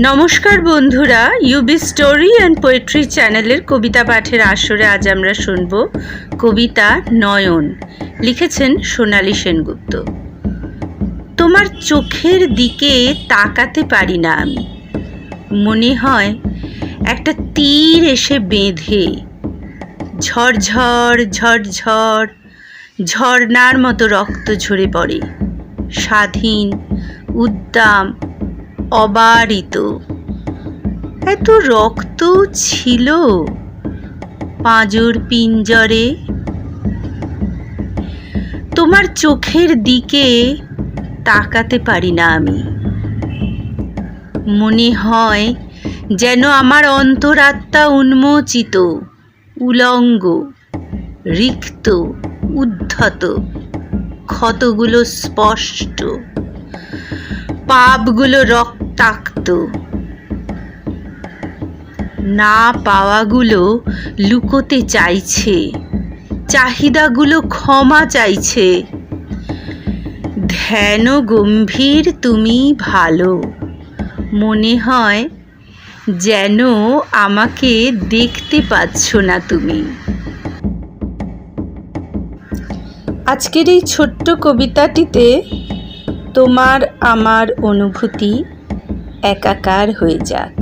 নমস্কার বন্ধুরা UV story and poetry চ্যানেলের কবিতা পাঠের আসরে আজ আমরা শুনব কবিতা নয়ন, লিখেছেন সোনালী সেনগুপ্ত। তোমার চোখের দিকে তাকাতে পারি না আমি। মনে হয় একটা তীর এসে বেঁধে ঝরঝর ঝরঝর, ঝর্ণার মতো রক্ত ঝরে পড়ে। স্বাধীন, উদ্দাম অবারিত। এত রক্ত ছিল পাঁজর পিঞ্জরে। তোমার চোখের দিকে তাকাতে পারি না আমি। মনে হয় যেন আমার অন্তরাত্মা উন্মোচিত, উলঙ্গ, রিক্ত, উদ্ধত, ক্ষতগুলো স্পষ্ট। পাপগুলো রক্তাক্ত না পাওয়াগুলো লুকোতে চাইছে। চাহিদাগুলো ক্ষমা চাইছে। ধ্যান গম্ভীর, তুমি ভালো। মনে হয় যেন আমাকে দেখতে পাচ্ছ না তুমি। আজকের এই ছোট্ট কবিতাটিতে তোমার আমার অনুভূতি একাকার হয়ে যাক।